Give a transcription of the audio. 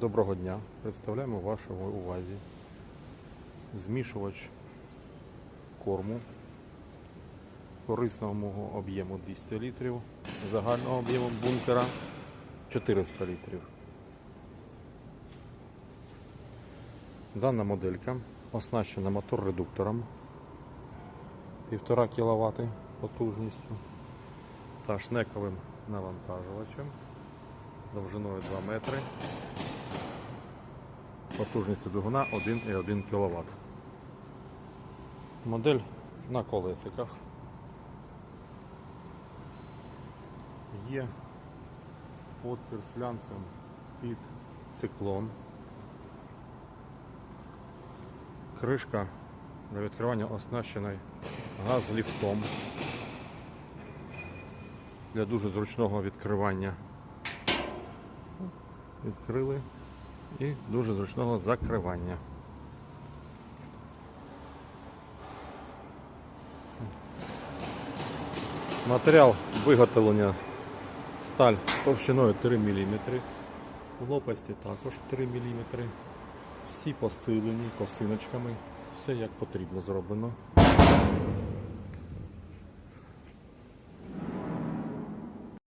Доброго дня. Представляємо вашій увазі змішувач корму корисного об'єму 200 літрів, загального об'єму бункера 400 літрів. Дана моделька оснащена мотор-редуктором 1,5 кВт потужністю та шнековим навантажувачем довжиною 2 метри, потужністю двигуна 1,1 кВт. Модель на колесиках. Є отвір з флянцем під циклон. Кришка для відкривання оснащена газліфтом для дуже зручного відкривання. Відкрили і дуже зручного закривання. Матеріал виготовлення сталь товщиною 3 мм, лопасті також 3 мм. Всі посилені косиночками, все як потрібно зроблено.